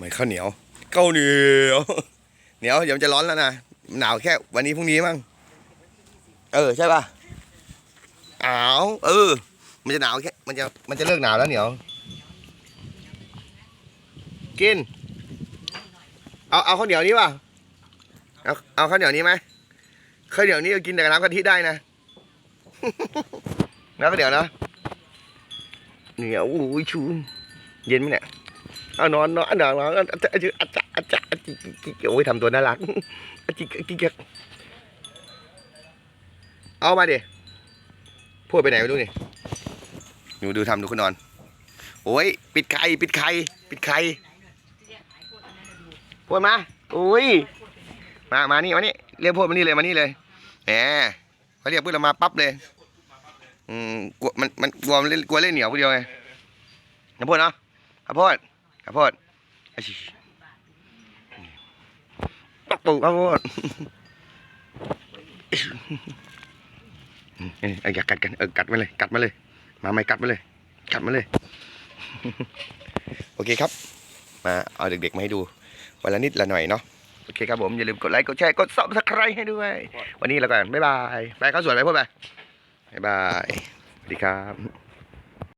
ไม่ข้าวเหนียวข้าวเหนียวเหนียวเดี๋ยวมันจะร้อนแล้วนะหนาวแค่วันนี้พรุ่งนี้มั้งเออใช่ป่ะอ้าวเออ มันจะหนาวแค่มันจะมันจะเลิกหนาวแล้วเหนียว กิน เอาเอาข้าวเหนียวนี้ป่ะเอาเอาข้าวเหนียวนี้ไหมข้าวเหนียวนี้กินแต่น้ำกะทิได้นะน้ำข้าวเหนียวนะเหนียวโอ้ยชูเย็นไหมเนี่ย เอานอนนอนนอนนอนอาจจะอาจจะอาจจะอาจจะโอ้ยทำตัวน่ารักอาจจะอาจจะเอามาดิพูดไปไหนไม่รู้นี่ดูดูทำดูคุณนอน โอ้ยปิดไข่ปิดไข่ปิดไข่พูดมาอุ้ยมามานี่มานี่เรียกพูดมานี่เลยมานี่เลยแหมเขาเรียกพูดเรามาปั๊บเลยอืมกลัวมันมันกลัวเล่นกลัวเล่นเหนียวคนเดียวไงข้าวโพดเนาะข้าวโพด ข้าวโพดอะชิปักปูข้าวโพดเอ้ยเอาอย่ากัดกันเออกัดมาเลย กัดมาเลย มาไม่กัดมาเลย กัดมาเลย โอเคครับ มาเอาเด็กๆมาให้ดูวันละนิดละหน่อยเนาะโอเคครับผมอย่าลืมกดไลค์กดแชร์กดซับสไครต์ให้ด้วย วันนี้แล้วกันบ๊ายบายไปเข้าสวนไปพูดไปบ๊ายบายสวัสดีครับ